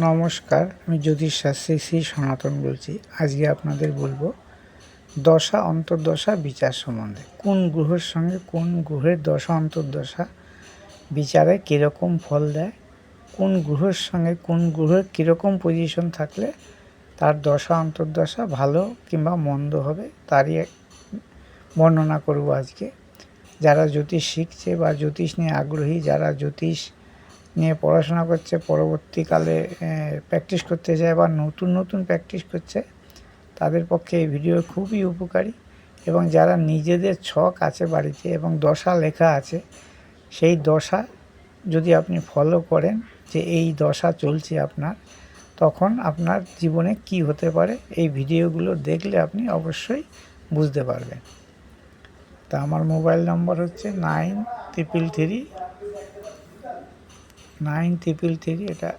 নমস্কার, আমি জ্যোতিষ শাস্ত্রী শ্রী সনাতন বলছি। আজকে আপনাদের বলব, দশা অন্তর্দশা বিচার সম্বন্ধে। কোন গ্রহের সঙ্গে কোন গ্রহের দশা অন্তর্দশা বিচারে কীরকম ফল দেয়? কোন গ্রহের সঙ্গে কোন গ্রহের কীরকম পজিশন থাকলে তার দশা অন্তর্দশা ভালো কিংবা মন্দ হবে, তারই বর্ণনা করব আজকে। যারা জ্যোতিষ শিখছে বা জ্যোতিষ নিয়ে আগ্রহী, যারা জ্যোতিষ নিয়ে পড়াশোনা করছে, পরবর্তীকালে প্র্যাকটিস করতে চায় বা নতুন নতুন প্র্যাকটিস করছে, তাদের পক্ষে এই ভিডিও খুবই উপকারী এবং যারা নিজেদের ছক আছে বাড়িতে এবং দশা লেখা আছে, সেই দশা যদি আপনি ফলো করেন যে এই দশা চলছে আপনার, তখন আপনার জীবনে কি হতে পারে, এই ভিডিওগুলো দেখলে আপনি অবশ্যই বুঝতে পারবেন। তা আমার মোবাইল নম্বর হচ্ছে nine triple three nine triple three এটা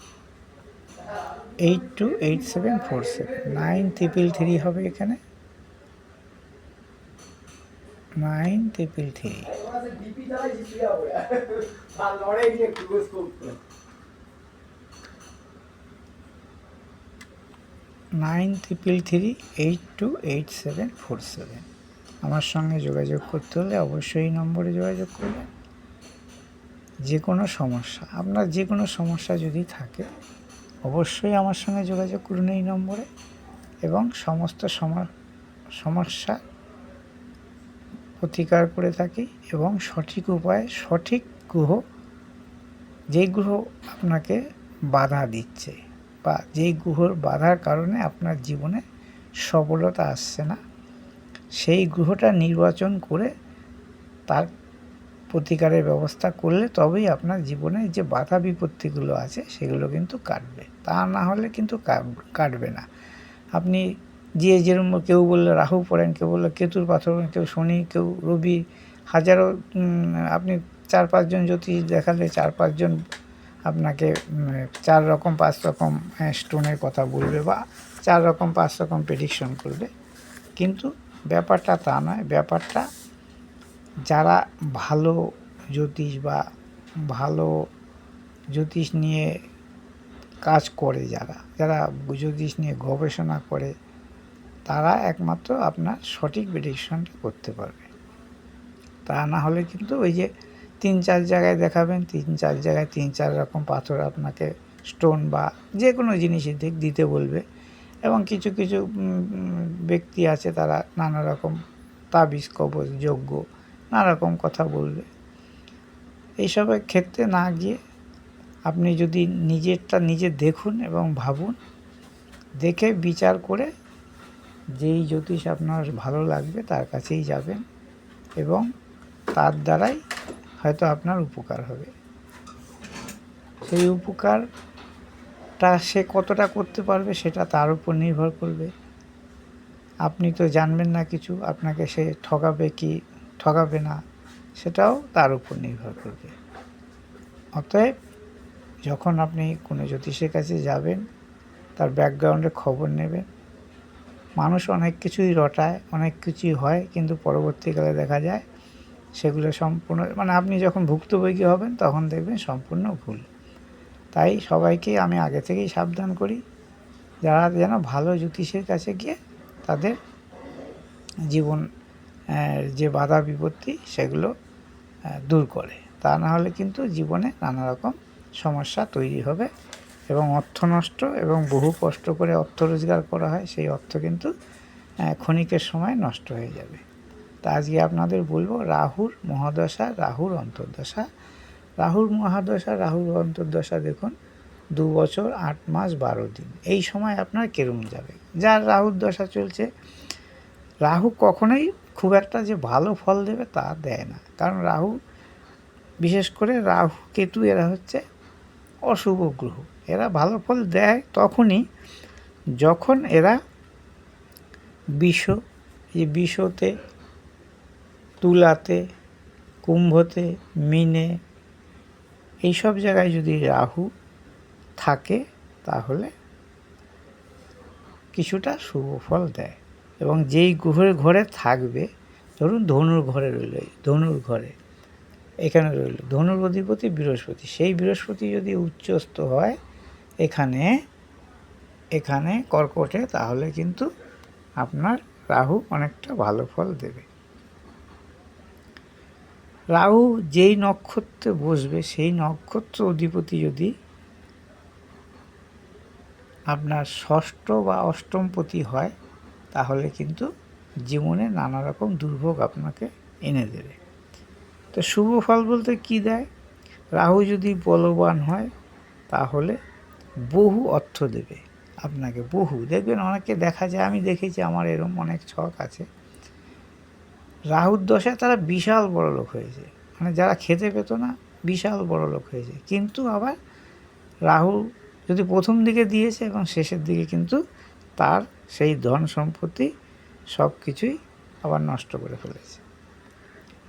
eight two eight seven four seven nine triple three হবে এখানে। Nine triple three nine triple three eight two eight seven four seven আমার সঙ্গে যোগাযোগ করতে হলে অবশ্যই এই নম্বরে যোগাযোগ করবেন। যে কোনো সমস্যা, আপনার যে কোনো সমস্যা যদি থাকে, অবশ্যই আমার সঙ্গে যোগাযোগ করুন এই নম্বরে এবং সমস্ত সম- সমস্যা প্রতিকার করে থাকি এবং সঠিক উপায়ে সঠিক গ্রহ যেই গ্রহ আপনাকে বাধা দিচ্ছে বা যেই গ্রহর বাধার কারণে আপনার জীবনে সফলতা আসছে না, সেই গ্রহটা নির্বাচন করে তার প্রতিকারের ব্যবস্থা করলে তবেই আপনার জীবনে যে বাধা বিপত্তিগুলো আছে সেগুলো কিন্তু কাটবে। তা না হলে কিন্তু কাট- কাটবে না। আপনি যে যেরকম কেউ বললে, রাহু পড়েন, কেউ বললে, কেতুর পাথর, কেউ শনি, কেউ রবি, হাজারো আপনি চার পাঁচজন জ্যোতিষ দেখালে চার পাঁচজন আপনাকে চার রকম, পাঁচ রকম স্টোনের কথা বলবে বা চার রকম, পাঁচ রকম প্রেডিকশন করবে। কিন্তু ব্যাপারটা তা নয়, ব্যাপারটা যারা ভালো জ্যোতিষ বা ভালো জ্যোতিষ নিয়ে কাজ করে যারা যারা জ্যোতিষ নিয়ে গবেষণা করে, তারা একমাত্র আপনার সঠিক প্রেডিকশনটা করতে পারবে। তা না হলে কিন্তু ওই যে তিন চার জায়গায় দেখাবেন, তিন চার জায়গায় তিন চার রকম পাথর আপনাকে স্টোন বা যে কোনো জিনিসই দিক, দিতে বলবে এবং কিছু কিছু ব্যক্তি আছে তারা নানা রকম তাবিজ, কবজ, যজ্ঞ নানা রকম কথা বলবে। এইসবের ক্ষেত্রে না গিয়ে আপনি যদি নিজেরটা নিজে দেখুন এবং ভাবুন, দেখে বিচার করে যেই জ্যোতিষ আপনার ভালো লাগবে তার কাছেই যাবেন এবং তার দ্বারাই হয়তো আপনার উপকার হবে। সেই উপকারটা সে কতটা করতে পারবে সেটা তার উপর নির্ভর করবে। আপনি তো জানবেন না কিছু, আপনাকে সে ঠকাবে কি ঠকাবে না, সেটাও তার উপর নির্ভর করবে। অতএব, যখন আপনি কোনো জ্যোতিষের কাছে যাবেন, তার ব্যাকগ্রাউন্ডে খবর নেবেন, মানুষ অনেক কিছুই রটায়, অনেক কিছুই হয়, কিন্তু পরবর্তীকালে দেখা যায়, সেগুলো সম্পূর্ণ মানে আপনি যখন ভুক্তভোগী হবেন, তখন দেখবেন সম্পূর্ণ ভুল। তাই সবাইকে আমি আগে থেকেই সাবধান করি, যারা যেন ভালো জ্যোতিষের কাছে গিয়ে তাদের জীবন যে বাধা বিপত্তি সেগুলো দূর করে। তা না হলে কিন্তু জীবনে নানা রকম সমস্যা তৈরি হবে এবং অর্থ নষ্ট এবং বহু কষ্ট করে অর্থ রোজগার করা হয়, সেই অর্থ কিন্তু ক্ষণিকের সময় নষ্ট হয়ে যাবে। তা আজকে আপনাদের বলব, রাহুর মহাদশা, রাহুর অন্তর্দশা। রাহুর মহাদশা, রাহুর অন্তর্দশা দেখুন, দু বছর, আট মাস, বারো দিন। এই সময় আপনার কেরম যাবে? যার রাহুর দশা চলছে রাহু কখনোই খুব একটা যে ভালো ফল দেবে তা দেয় না। কারণ রাহু, বিশেষ করে রাহু কেতু, এরা হচ্ছে অশুভ গ্রহ। এরা ভালো ফল দেয় তখনই যখন এরা বিষ এই বিষতে, তুলাতে, কুম্ভতে, মিনে, এইসব জায়গায় যদি রাহু থাকে তাহলে কিছুটা শুভ ফল দেয়। এবং যেই গ্রহের ঘরে থাকবে, ধরুন ধনুর ঘরে রইল ধনুর ঘরে, এখানে রইল, ধনুর অধিপতি বৃহস্পতি, সেই বৃহস্পতি যদি উচ্চস্থ হয়, এখানে এখানে কর্কটে, তাহলে কিন্তু আপনার রাহু অনেকটা ভালো ফল দেবে। রাহু যেই নক্ষত্রে বসবে, সেই নক্ষত্র অধিপতি যদি আপনার ষষ্ঠ বা অষ্টমপতি হয় তাহলে কিন্তু জীবনে নানা রকম দুর্ভোগ আপনাকে এনে দেবে। তো শুভ ফল বলতে কি দেয়? রাহু যদি বলবান হয়, তাহলে বহু অর্থ দেবে আপনাকে, বহু। দেখবেন অনেকে দেখা যায়, আমি দেখেছি, আমার এরকম অনেক ছক আছে। রাহুর দশায় তারা বিশাল বড় লোক হয়েছে। মানে যারা খেতে পেত না, বিশাল বড় লোক হয়েছে। কিন্তু আবার রাহু যদি প্রথম দিকে দিয়েছে, এবং শেষের দিকে কিন্তু তার সেই ধন সম্পত্তি সব কিছুই আবার নষ্ট করে ফেলেছে।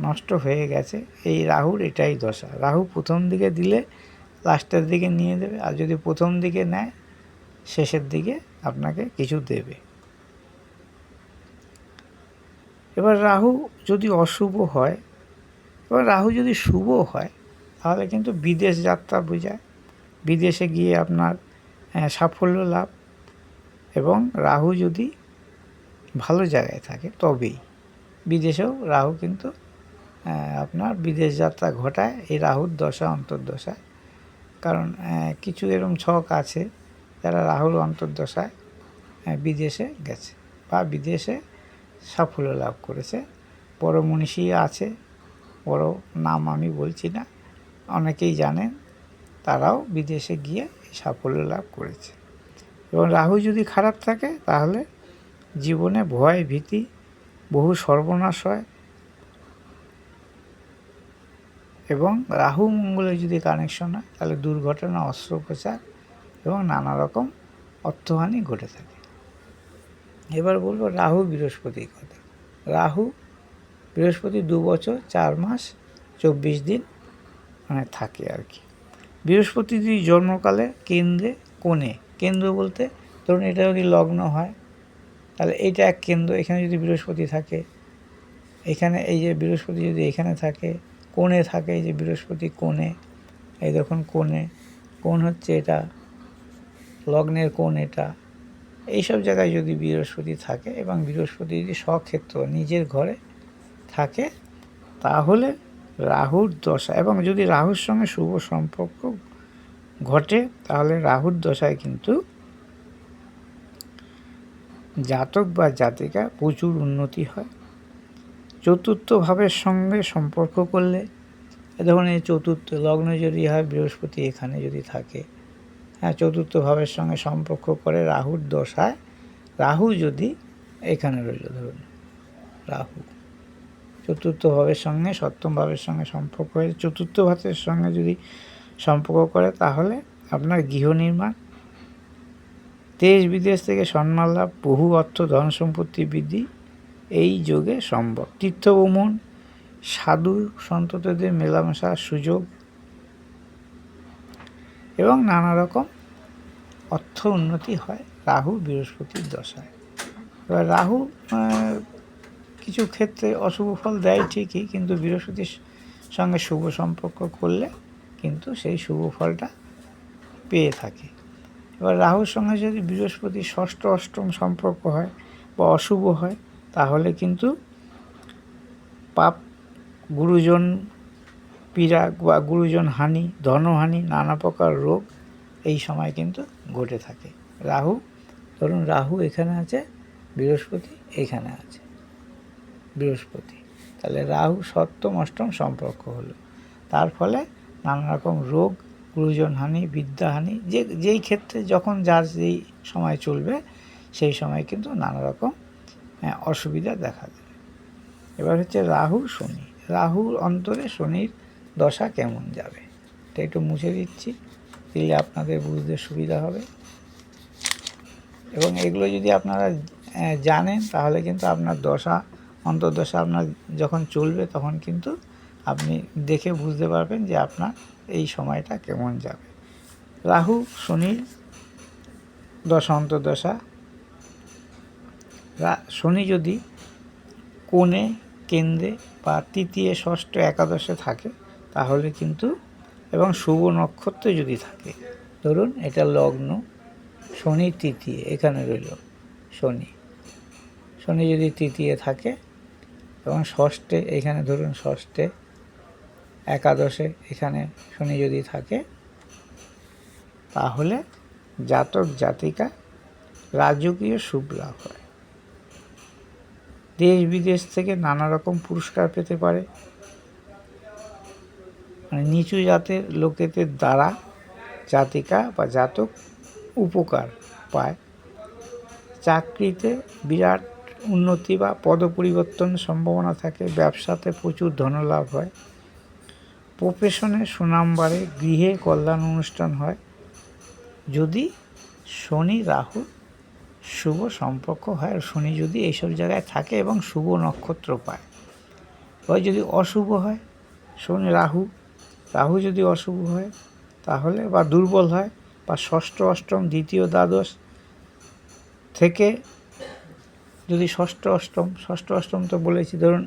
নষ্ট হয়ে গেছে। এই রাহুর এটাই দশা। রাহু প্রথম দিকে দিলে লাস্টের দিকে নিয়ে দেবে, আর যদি প্রথম দিকে নেয়, শেষের দিকে আপনাকে কিছু দেবে। এবার রাহু যদি অশুভ হয়, এবার রাহু যদি শুভ হয়, তাহলে কিন্তু বিদেশ যাত্রা বোঝায়। বিদেশে গিয়ে আপনার সাফল্য লাভ। এবং রাহু যদি ভালো জায়গায় থাকে, তবেই। বিদেশেও রাহু কিন্তু আপনার বিদেশ যাত্রা ঘটায় এই রাহুর দশা অন্তর্দশায় কারণ কিছু এরম ছক আছে যারা রাহুর অন্তর্দশায় বিদেশে গেছে বা বিদেশে সাফল্য লাভ করেছে। বড় মনীষী আছে, বড় নাম আমি বলছি না, অনেকেই জানেন, তারাও বিদেশে গিয়ে সাফল্য লাভ করেছে। এবং রাহু যদি খারাপ থাকে, তাহলে জীবনে ভয়, ভীতি বহু সর্বনাশ হয়। এবং রাহু মঙ্গলের যদি কানেকশন হয়, তাহলে দুর্ঘটনা, অস্ত্রোপচার এবং নানা রকম অর্থহানি ঘটে থাকে। এবার বলব রাহু বৃহস্পতির কথা। রাহু বৃহস্পতি দু বছর, চার মাস, চব্বিশ দিন মানে থাকে আর কি। বৃহস্পতি যদি জন্মকালে কেন্দ্রে, কোণে কেন্দ্র বলতে, ধরুন এটা যদি লগ্ন হয়, তাহলে এইটা এক কেন্দ্র, এখানে যদি বৃহস্পতি থাকে, এখানে এই যে বৃহস্পতি যদি এখানে থাকে, কোণে থাকে এই যে বৃহস্পতি কোণে, এই দেখুন কোণে, কোণ হচ্ছে এটা, লগ্নের কোণ এটা, এইসব জায়গায় যদি বৃহস্পতি থাকে এবং বৃহস্পতি যদি স্বক্ষেত্র, নিজের ঘরে থাকে, তাহলে রাহুর দশা এবং যদি রাহুর সঙ্গে শুভ সম্পর্ক ঘটে, তাহলে রাহুর দশায় কিন্তু জাতক বা জাতিকা প্রচুর উন্নতি হয়। চতুর্থ ভাবের সঙ্গে সম্পর্ক করলে ধরুন এই চতুর্থ লগ্ন যদি হয়, বৃহস্পতি এখানে যদি থাকে হ্যাঁ চতুর্থ ভাবের সঙ্গে সম্পর্ক করে রাহুর দশায়, রাহু যদি এখানে রইল, ধরুন, রাহু। চতুর্থ ভাবের সঙ্গে সপ্তম ভাবের সঙ্গে সম্পর্ক হয়ে চতুর্থ ভাবের সঙ্গে যদি সম্পর্ক করে, তাহলে আপনার গৃহ নির্মাণ। দেশ বিদেশ থেকে সম্মান বহু অর্থ, ধন সম্পত্তি বৃদ্ধি এই যোগে সম্ভব। তীর্থ ভ্রমণ সাধু সন্ততদের মেলামেশার সুযোগ এবং নানা রকম অর্থ উন্নতি হয় রাহু বৃহস্পতির দশায়। এবার রাহু কিছু ক্ষেত্রে অশুভ ফল দেয় ঠিকই, কিন্তু বৃহস্পতির সঙ্গে শুভ সম্পর্ক করলে কিন্তু সেই শুভ ফলটা পেয়ে থাকে। এবার রাহুর সঙ্গে যদি বৃহস্পতি ষষ্ঠ অষ্টম সম্পর্ক হয় বা অশুভ হয়, তাহলে কিন্তু পাপ, গুরুজন পীড়া বা গুরুজন হানি, ধনহানি, নানা প্রকার রোগ এই সময় কিন্তু ঘটে থাকে। রাহু, ধরুন রাহু এখানে আছে, বৃহস্পতি এখানে আছে। বৃহস্পতি, তাহলে রাহু সপ্তম অষ্টম সম্পর্ক হলো। তার ফলে নানা রকম রোগ, গুরুজনহানি, বিদ্যাহানি, যে, যেই ক্ষেত্রে যখন যার যেই সময় চলবে, সেই সময় কিন্তু নানা রকম অসুবিধা দেখা দেবে। এবার হচ্ছে রাহু, শনি। রাহুর অন্তরে শনির দশা কেমন যাবে? এটা একটু মুছে দিচ্ছি, দিলে আপনাদের বুঝতে সুবিধা হবে। এবং এগুলো যদি আপনারা জানেন, তাহলে কিন্তু আপনার দশা, অন্তর্দশা আপনার যখন চলবে, তখন কিন্তু আপনি দেখে বুঝতে পারবেন যে আপনার এই সময়টা কেমন যাবে। রাহু, শনির দশা রা- শনি যদি কোণে, কেন্দ্রে বা তৃতীয়, ষষ্ঠ, একাদশে থাকে, তাহলে কিন্তু এবং শুভ নক্ষত্র যদি থাকে, ধরুন এটা লগ্ন, শনি তৃতীয়, এখানে রইল শনি। শনি যদি তৃতীয় থাকে এবং ষষ্ঠে, এখানে ধরুন ষষ্ঠে একাদশে এখানে শনি যদি থাকে, তাহলে জাতক জাতিকা রাজকীয় শুভ লাভ হয়। দেশ বিদেশ থেকে নানা রকম পুরস্কার পেতে পারে। মানে নিচু জাতের লোকেদের দ্বারা জাতিকা বা জাতক উপকার পায়। চাকরিতে বিরাট উন্নতি বা পদ পরিবর্তন সম্ভাবনা থাকে, ব্যবসাতে প্রচুর ধনলাভ হয়। প্রফেশনে সুনাম বাড়ে গৃহে কল্যাণ অনুষ্ঠান হয়। যদি শনি, রাহু শুভ সম্পর্ক হয় আর শনি যদি এইসব জায়গায় থাকে এবং শুভ নক্ষত্র পায় এবার যদি অশুভ হয়, শনি, রাহু রাহু যদি অশুভ হয়, তাহলে বা দুর্বল হয় বা ষষ্ঠ, অষ্টম, দ্বিতীয়, দ্বাদশ থেকে যদি ষষ্ঠ, অষ্টম ষষ্ঠ, অষ্টম তো বলেছি, ধরুন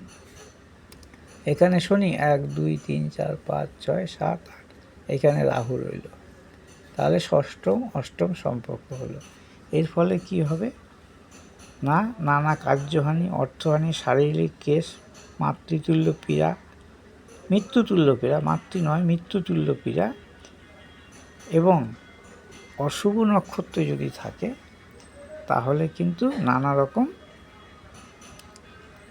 এখানে শনি এক, দুই, তিন, চার, পাঁচ, ছয়, সাত, আট। এখানে রাহু রইল। তাহলে ষষ্ঠম, অষ্টম সম্পর্ক হলো। এর ফলে কি হবে? না, নানা কার্যহানি, অর্থহানি, শারীরিক কেস মাতৃতুল্য পীড়া, মৃত্যুতুল্য পীড়া, মাতৃ নয়, মৃত্যুতুল্য পীড়া এবং অশুভ নক্ষত্র যদি থাকে, তাহলে কিন্তু নানা রকম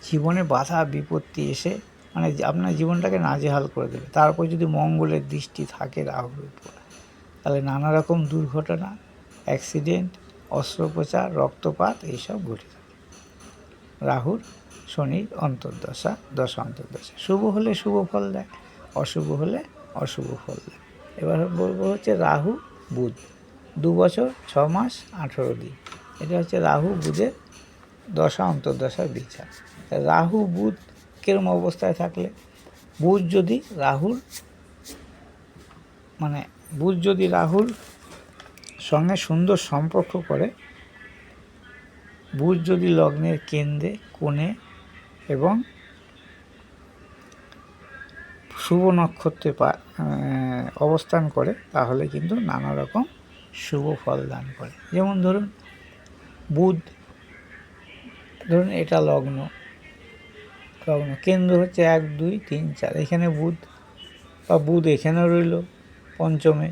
জীবনে বাধা, বিপত্তি এসে মানে আপনার জীবনটাকে নাজেহাল করে দেবে। তারপর যদি মঙ্গলের দৃষ্টি থাকে রাহুর উপর, তাহলে নানা রকম দুর্ঘটনা অ্যাক্সিডেন্ট অস্ত্রোপচার, রক্তপাত, এইসব ঘটে থাকে। রাহুর শনির অন্তর্দশা, দশা অন্তর্দশা। শুভ হলে শুভ ফল দেয়, অশুভ হলে অশুভ ফল দেয়। এবার বলব হচ্ছে রাহু, বুধ। দু বছর, ছ মাস, আঠেরো দিন। এটা হচ্ছে রাহু, বুধের দশা, অন্তর্দশার বিচার। রাহু, বুধ কিরম অবস্থায় থাকলে? বুধ যদি রাহুর মানে বুধ যদি রাহুর সঙ্গে সুন্দর সম্পর্ক করে, বুধ যদি লগ্নের কেন্দ্রে, কোণে এবং শুভ নক্ষত্রে অবস্থান করে, তাহলে কিন্তু নানা রকম শুভ ফল দান করে। যেমন ধরুন, বুধ, ধরুন এটা লগ্ন লগ্ন কেন্দ্র হচ্ছে এক, দুই, তিন, চার। এখানে বুধ বা বুধ এখানে রইল পঞ্চমে।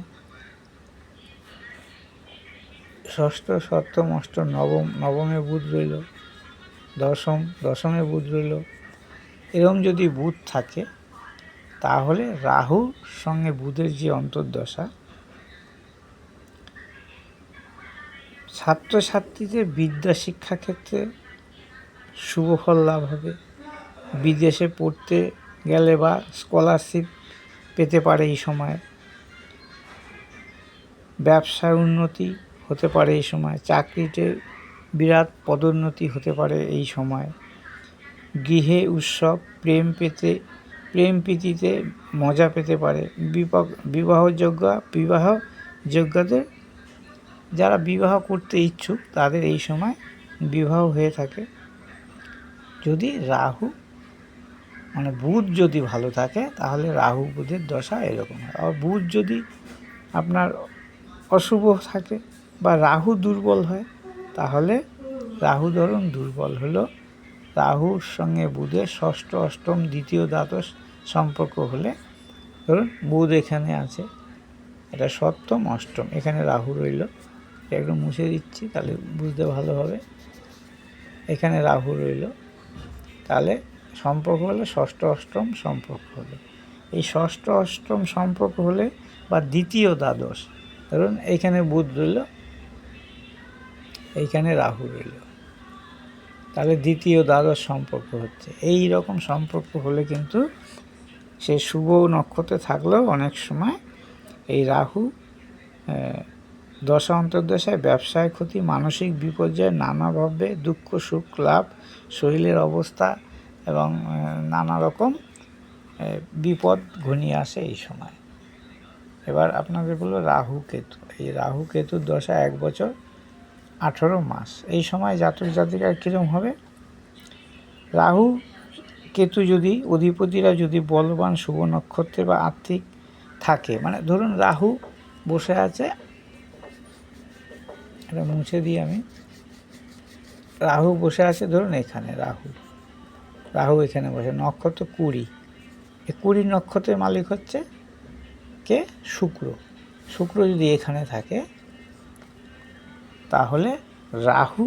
ষষ্ঠ, সপ্তম, অষ্টম, নবম, নবমে বুধ রইল। দশম, দশমে বুধ রইল। এরকম যদি বুধ থাকে, তাহলে রাহুর সঙ্গে বুধের যে অন্তর্দশা, ছাত্রছাত্রীদের বিদ্যা শিক্ষা ক্ষেত্রে শুভ ফল লাভ হবে। বিদেশে পড়তে গেলে বা স্কলারশিপ পেতে পারে এই সময়। ব্যবসায় উন্নতি হতে পারে এই সময়। চাকরিতে বিরাট পদোন্নতি হতে পারে এই সময়। গৃহে উৎসব, প্রেম পেতে, প্রেম প্রীতিতে মজা পেতে পারে। বিবাহ বিবাহযোগ্য বিবাহ যোগ্যদের যারা বিবাহ করতে ইচ্ছুক, তাদের এই সময় বিবাহ হয়ে থাকে। যদি রাহু মানে বুধ যদি ভালো থাকে, তাহলে রাহু বুধের দশা এরকম হয়। আর বুধ যদি আপনার অশুভ থাকে বা রাহু দুর্বল হয়, তাহলে রাহু ধরুন দুর্বল হলো। রাহুর সঙ্গে বুধের ষষ্ঠ, অষ্টম, দ্বিতীয় দ্বাদশ সম্পর্ক হলে ধরুন বুধ এখানে আছে, এটা সপ্তম, অষ্টম, এখানে রাহু রইল। একটু মুছে দিচ্ছি, তাহলে বুঝতে ভালো হবে। এখানে রাহু রইল। তাহলে সম্পর্ক হলে ষষ্ঠ অষ্টম সম্পর্ক হলে। এই ষষ্ঠ অষ্টম সম্পর্ক হলে বা দ্বিতীয় দ্বাদশ, ধরুন এইখানে বুধ রইল, এইখানে রাহু রইল। তাহলে দ্বিতীয় দ্বাদশ সম্পর্ক হচ্ছে। এই রকম সম্পর্ক হলে কিন্তু সে শুভ নক্ষত্রে থাকলেও অনেক সময় এই রাহু দশা অন্তর্দশায় ব্যবসায় ক্ষতি, মানসিক বিপর্যয় নানাভাবে দুঃখ, সুখ, লাভ, শরীরের অবস্থা এবং নানা রকম বিপদ ঘনিয়ে আসে এই সময়। এবার আপনাদের বলল রাহু কেতু। এই রাহু কেতুর দশা এক বছর, আঠেরো মাস। এই সময় জাতক জাতিকার কীরকম হবে? রাহু কেতু যদি, অধিপতিরা যদি বলবান শুভ নক্ষত্রে বা আর্থিক থাকে মানে ধরুন রাহু বসে আছে, এটা মুছে দিই আমি। রাহু বসে আছে ধরুন এখানে, রাহু। রাহু এখানে বসে, নক্ষত্র কুড়ি। এই কুড়ি নক্ষত্রের মালিক হচ্ছে কে? শুক্র। শুক্র যদি এখানে থাকে, তাহলে রাহু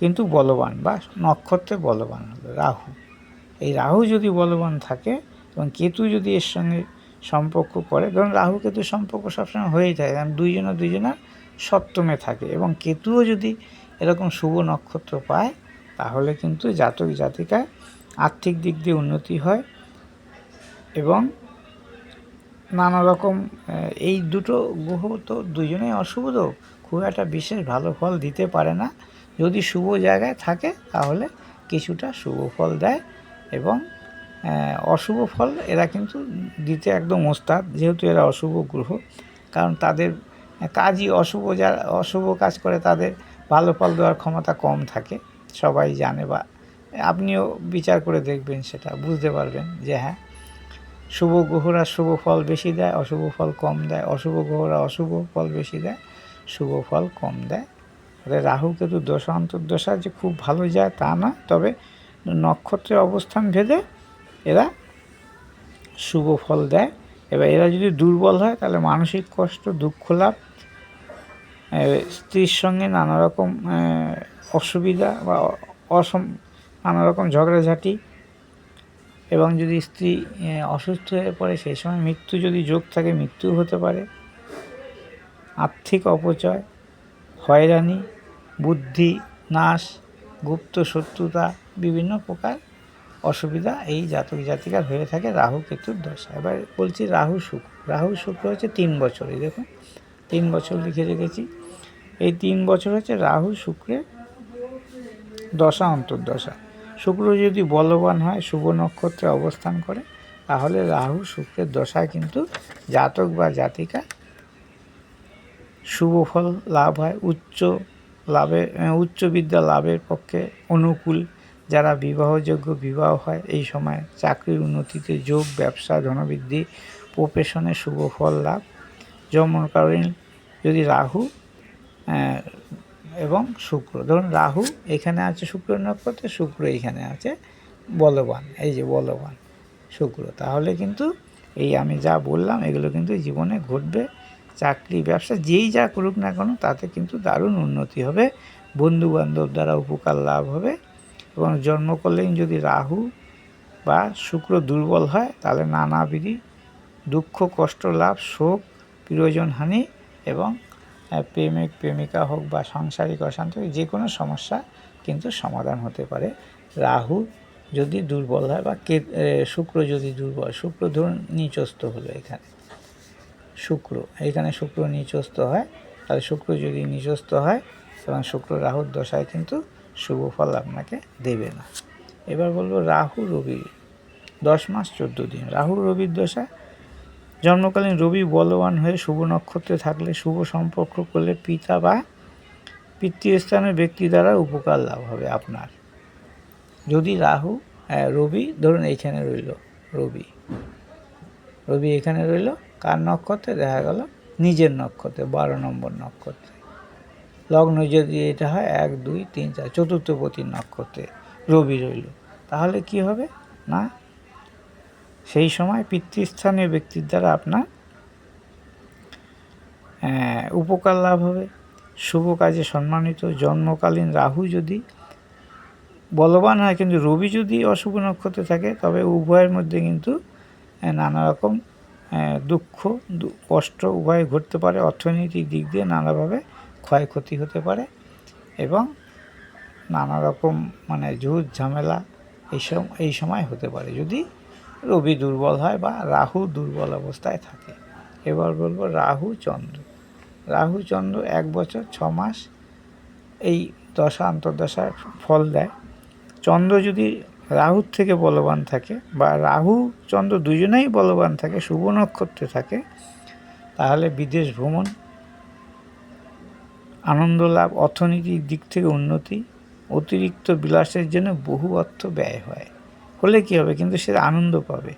কিন্তু বলবান বা নক্ষত্রে বলবান হলো রাহু। এই রাহু যদি বলবান থাকে এবং কেতু যদি এর সঙ্গে সম্পর্ক করে, কারণ রাহু কেতু সম্পর্ক সবসময় হয়েই থাকে, কারণ দুইজনা দুইজনা সপ্তমে থাকে এবং কেতুও যদি এরকম শুভ নক্ষত্র পায় তাহলে কিন্তু জাতক জাতিকায় আর্থিক দিক দিয়ে উন্নতি হয় এবং নানা রকম এই দুটো গ্রহ তো দুজনেই অশুভ, তো খুব একটা বিশেষ ভালো ফল দিতে পারে না। যদি শুভ জায়গায় থাকে, তাহলে কিছুটা শুভ ফল দেয় এবং অশুভ ফল এরা কিন্তু দিতে একদম ওস্তাদ, যেহেতু এরা অশুভ গ্রহ। কারণ তাদের কাজই অশুভ, যারা অশুভ কাজ করে, তাদের ভালো ফল দেওয়ার ক্ষমতা কম থাকে। সবাই জানে বা আপনিও বিচার করে দেখবেন সেটা, বুঝতে পারবেন যে হ্যাঁ শুভ গ্রহরা শুভ ফল বেশি দেয়, অশুভ ফল কম দেয়, অশুভ গ্রহরা অশুভ ফল বেশি দেয়, শুভ ফল কম দেয়। তবে রাহু কেতু দশা অন্তর্দশা যে খুব ভালো যায় তা না, তবে নক্ষত্রের অবস্থান ভেদে এরা শুভ ফল দেয়। এবার এরা যদি দুর্বল হয় তাহলে মানসিক কষ্ট, দুঃখ লাভ স্ত্রীর সঙ্গে নানা রকম অসুবিধা বা অসম নানা রকম ঝগড়াঝাটি এবং যদি স্ত্রী অসুস্থ হয়ে পড়ে সেই সময় মৃত্যু যদি যোগ থাকে মৃত্যু হতে পারে। আর্থিক অপচয়, হয়রানি, বুদ্ধি, নাশ, গুপ্ত শত্রুতা, বিভিন্ন প্রকার অসুবিধা এই জাতক জাতিকার হয়ে থাকে রাহু কেতুর দশা। এবার বলছি রাহু শুক্র। রাহু শুক্র হচ্ছে তিন বছরই। দেখুন, তিন বছর লিখে রেখেছি। এই তিন বছর হচ্ছে রাহু শুক্রের দশা, অন্তর্দশা। শুক্র যদি বলবান হয়, শুভ নক্ষত্রে অবস্থান করে, তাহলে রাহু শুক্রের দশায় কিন্তু জাতক বা জাতিকা শুভ ফল লাভ হয়। উচ্চ লাভে উচ্চ বিদ্যা লাভের পক্ষে অনুকূল। যারা বিবাহযোগ্য বিবাহ হয়, এই সময় চাকরির উন্নতিতে যোগ, ব্যবসা, ধনবৃদ্ধি প্রফেশনে শুভ ফল লাভ। জন্মকালীন যদি রাহু এবং শুক্র। ধরুন রাহু এখানে আছে শুক্র নক্ষত্রে শুক্র এখানে আছে বলবান এই যে বলবান শুক্র। তাহলে কিন্তু এই আমি যা বললাম এগুলো কিন্তু জীবনে ঘটবে চাকরি ব্যবসা যেই যা করুক না কেন তাতে কিন্তু দারুণ উন্নতি হবে বন্ধু বান্ধব দ্বারা উপকার লাভ হবে এবং জন্মকালীন যদি রাহু বা শুক্র দুর্বল হয় তাহলে নানাবিধি দুঃখ কষ্ট লাভ শোক প্রিয়জনহানি এবং আহ, প্রেমিক প্রেমিকা হোক বা সাংসারিক অশান্তি হোক, যে কোনো সমস্যা কিন্তু সমাধান হতে পারে। রাহু যদি দুর্বল হয় বা কে শুক্র যদি দুর্বল শুক্র ধরুন নিচস্থ হলো এখানে। শুক্র এখানে শুক্র নিচস্থ হয় তাহলে শুক্র যদি নিচস্থ হয় তখন শুক্র রাহুর দশায় কিন্তু শুভ ফল আপনাকে দেবে না। এবার বলব রাহু রবি দশ মাস চোদ্দ দিন রাহু রবির দশা জন্মকালীন রবি বলবান হয়ে শুভ নক্ষত্রে থাকলে শুভ সম্পর্ক করলে পিতা বা পিতৃস্থানের ব্যক্তি দ্বারা উপকার লাভ হবে আপনার। যদি রাহু হ্যাঁ, রবি ধরুন এইখানে রইল রবি। রবি এখানে রইল কার নক্ষত্রে? দেখা গেল নিজের নক্ষত্রে বারো নম্বর নক্ষত্রে। লগ্ন যদি এটা হয় এক দুই তিন চার চতুর্থপতির নক্ষত্রে রবি রইল। তাহলে কি হবে? না সেই সময় পিতৃস্থানীয় ব্যক্তির দ্বারা আপনার উপকার লাভ হবে। শুভ কাজে সম্মানিত। জন্মকালীন রাহু যদি বলবান হয়, কিন্তু রবি যদি অশুভ নক্ষত্রে থাকে, তবে উভয়ের মধ্যে কিন্তু নানা রকম দুঃখ কষ্ট উভয় ঘটতে পারে। অর্থনৈতিক দিক দিয়ে নানাভাবে ক্ষয়ক্ষতি হতে পারে এবং নানা রকম মানে ঝুট ঝামেলা এইসব এই সময় হতে পারে। যদি রবি দুর্বল হয় বা রাহু দুর্বল অবস্থায় থাকে। এবার বলব রাহু চন্দ্র। রাহু চন্দ্র এক বছর ছ মাস এই দশা অন্তর্দশার ফল দেয়। চন্দ্র যদি রাহুর থেকে বলবান থাকে বা রাহু চন্দ্র দুজনেই বলবান থাকে, শুভ নক্ষত্রে থাকে, তাহলে বিদেশ ভ্রমণ, আনন্দ লাভ অর্থনৈতিক দিক থেকে উন্নতি, অতিরিক্ত বিলাসের জন্য বহু অর্থ ব্যয় হয়। হলে কী হবে? কিন্তু সে আনন্দ পাবে।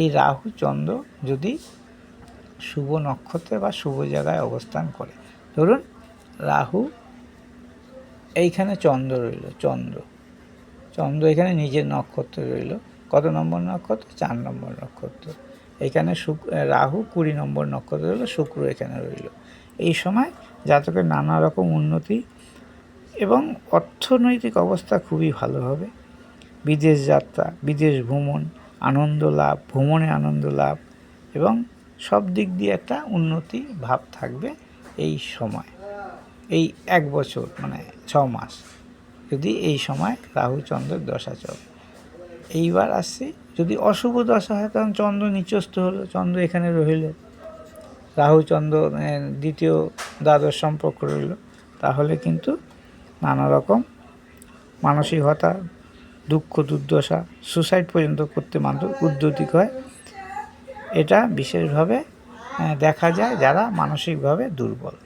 এই রাহু চন্দ্র যদি শুভ নক্ষত্রে বা শুভ জায়গায় অবস্থান করে, ধরুন রাহু এইখানে চন্দ্র রইল, চন্দ্র। চন্দ্র এখানে নিজের নক্ষত্র রইল। কত নম্বর নক্ষত্র? চার নম্বর নক্ষত্র। এখানে শুক, রাহু কুড়ি নম্বর নক্ষত্র রইল শুক্র এখানে রইল। এই সময় জাতকের নানা রকম উন্নতি এবং অর্থনৈতিক অবস্থা খুবই ভালো হবে। বিদেশ যাত্রা, বিদেশ ভ্রমণ, আনন্দ লাভ, ভ্রমণে আনন্দ লাভ এবং সব দিক দিয়ে একটা উন্নতি ভাব থাকবে এই সময়। এই এক বছর মানে ছ মাস, যদি এই সময় রাহু চন্দ্রের দশা চলে। এইবার আসছি, যদি অশুভ দশা হয়, তখন চন্দ্র নিচস্থ হলো, চন্দ্র এখানে রইল। রাহু চন্দ্র দ্বিতীয় দ্বাদশ সম্পর্ক রইল। তাহলে কিন্তু নানা রকম মানসিক হতা দুঃখ দুর্দশা সুসাইড পর্যন্ত করতে মানুষ উদ্যোগিক হয়। এটা বিশেষভাবে দেখা যায় যারা মানসিকভাবে দুর্বল।